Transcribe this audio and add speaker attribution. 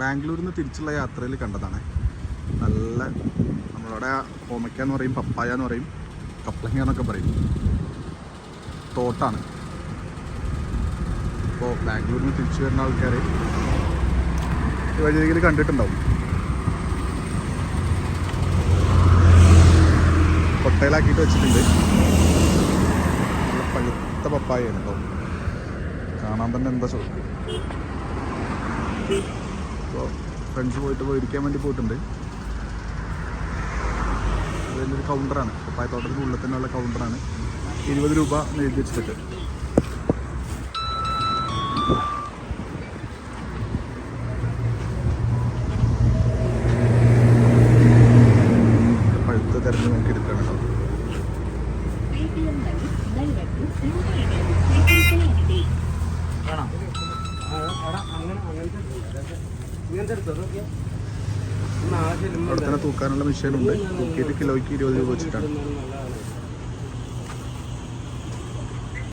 Speaker 1: ബാംഗ്ലൂരിൽ നിന്ന് തിരിച്ചുള്ള യാത്രയിൽ കണ്ടതാണ്. നല്ല നമ്മളവിടെ ഹോമയ്ക്ക എന്ന് പറയും പപ്പായ എന്ന് പറയും കപ്ലങ്ങ എന്നൊക്കെ പറയും. തോട്ടാണ്. അപ്പോൾ ബാംഗ്ലൂരിൽ നിന്ന് തിരിച്ചു വരുന്ന ആൾക്കാർ വഴിയിൽ കണ്ടിട്ടുണ്ടാവും. കൊട്ടയിലാക്കിയിട്ട് വെച്ചിട്ടുണ്ട്. നല്ല പഴുത്ത പപ്പായാണ് കേട്ടോ കാണാൻ തന്നെ എന്താ അപ്പോൾ ഫ്രണ്ട്സ് പോയിട്ട് മേടിക്കാൻ വേണ്ടി പോയിട്ടുണ്ട്. അത് ഒരു കൗണ്ടറാണ് പപ്പായത്തോട്ടത്തിന് ഉള്ളിൽ തന്നെയുള്ള കൗണ്ടറാണ് ഇരുപത് രൂപ എഴുതി വെച്ചിട്ട്. പഴുത്ത് തിരഞ്ഞ് നോക്കി എടുക്കണം കേട്ടോ അവിടെ തന്നെ തൂക്കാനുള്ള മെഷീനുണ്ട് തൂക്കിയിട്ട് കിലോയ്ക്ക് ഇരുപത് രൂപ വെച്ചിട്ടാണ്.